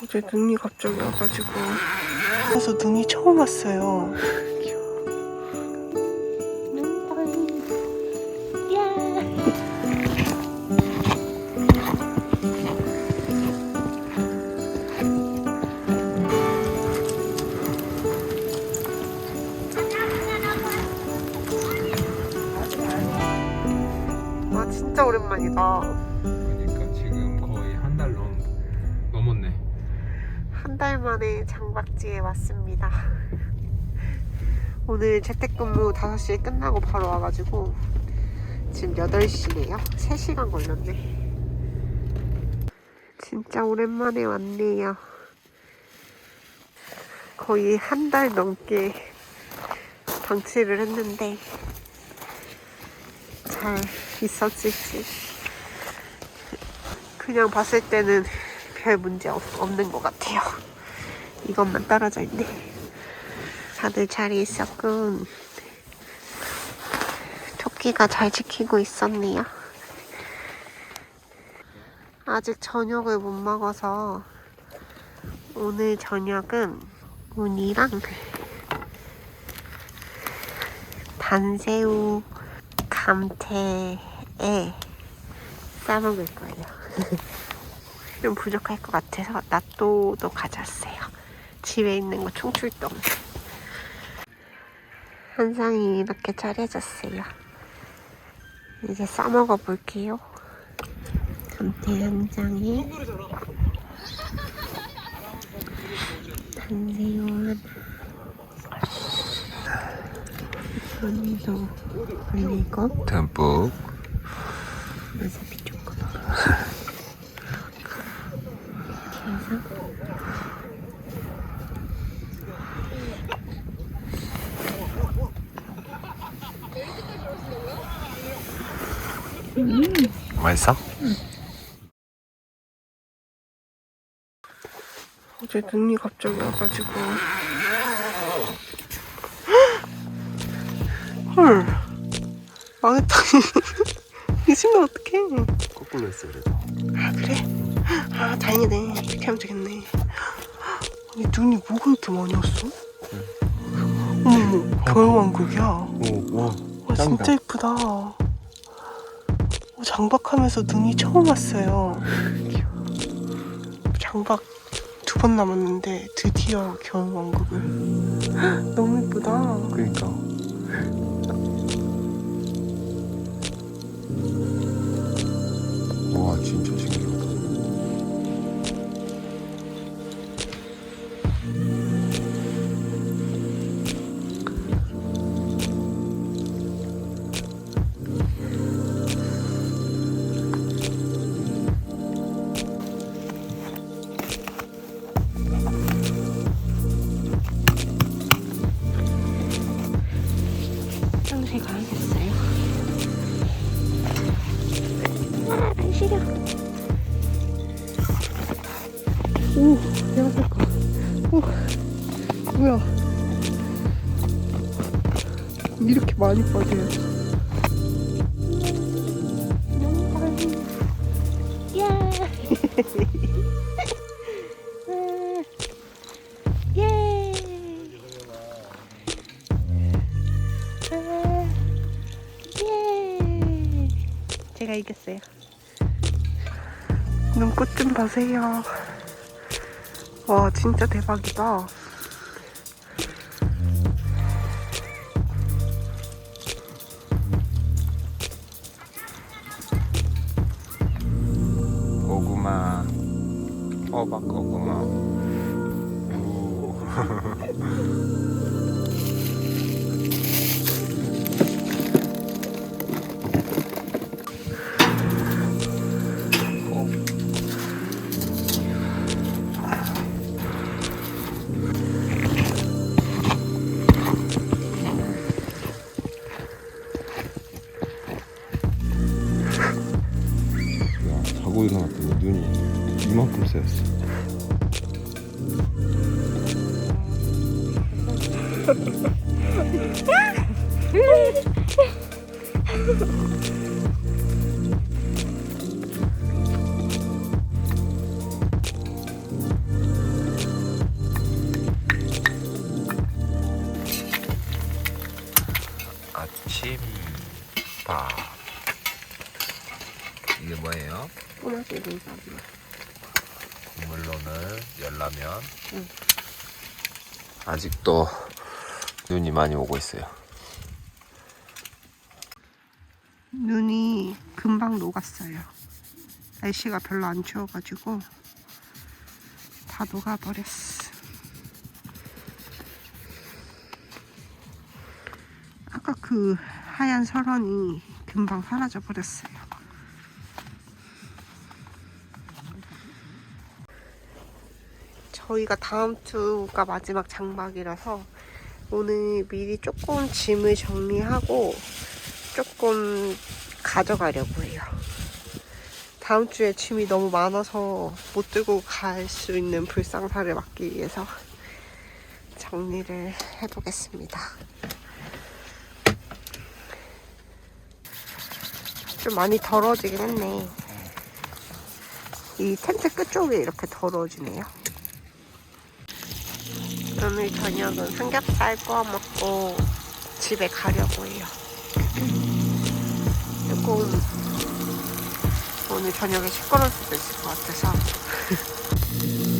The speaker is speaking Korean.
어제 눈이 갑자기 와가지고 그래서 눈이 처음 왔어요. 와 진짜 오랜만이다. 한 달 만에 장박지에 왔습니다. 오늘 재택근무 5시에 끝나고 바로 와가지고 지금 8시네요. 3시간 걸렸네. 진짜 오랜만에 왔네요. 거의 한 달 넘게 방치를 했는데 잘 있었을지 그냥 봤을 때는 별 문제 없, 없는 것 같아요. 이것만 떨어져 있네. 다들 잘 있었군. 토끼가 잘 지키고 있었네요. 아직 저녁을 못 먹어서 오늘 저녁은 운이랑 단새우 감태에 싸먹을 거예요. 좀 부족할 것 같아서 낫또도 가져왔어요. 집에 있는 거 총출동. 한 상이 이렇게 차려졌어요. 이제 싸먹어 볼게요. 감태 한 장에 단새우 하나 언니도 올리고 듬뿍. 와사비 조금 이렇게 해서 맛있어? 어제 눈이 갑자기 와가지고. 헐. 망했다 있으면 어떡해? 거꾸로 했어 그래도. 아 그래? 아 다행이네. 이렇게 하면 되겠네. 아니 눈이 뭐가 이렇게 많이 왔어? 어머 겨울왕국이야. 오, 와. 와 진짜 이쁘다. 어, 장박하면서 눈이 처음 왔어요. 장박 두 번 남았는데 드디어 겨울 왕국을. 너무 이쁘다. 그러니까. 오 뭐야 이렇게 많이 빠져요 예! 예! 아, 예! 제가 이겼어요. 눈꽃 좀 보세요. 와, 진짜 대박이다. 고구마. 호박 고구마. 우. 야, 자고 일어났더니 눈이 이만큼 쌓였어. 떨어지는 소리. 국물로는 열라면. 응. 아직도 눈이 많이 오고 있어요. 눈이 금방 녹았어요. 날씨가 별로 안 추워가지고 다 녹아버렸어. 아까 그 하얀 설원이 금방 사라져 버렸어요. 저희가 다음 주가 마지막 장박이라서 오늘 미리 조금 짐을 정리하고 조금 가져가려고 해요. 다음 주에 짐이 너무 많아서 못 들고 갈 수 있는 불상사를 막기 위해서 정리를 해보겠습니다. 좀 많이 더러워지긴 했네. 이 텐트 끝쪽에 이렇게 더러워지네요. 오늘 저녁은 삼겹살 구워 먹고 집에 가려고 해요. 조금 오늘 저녁에 시끄러울 수도 있을 것 같아서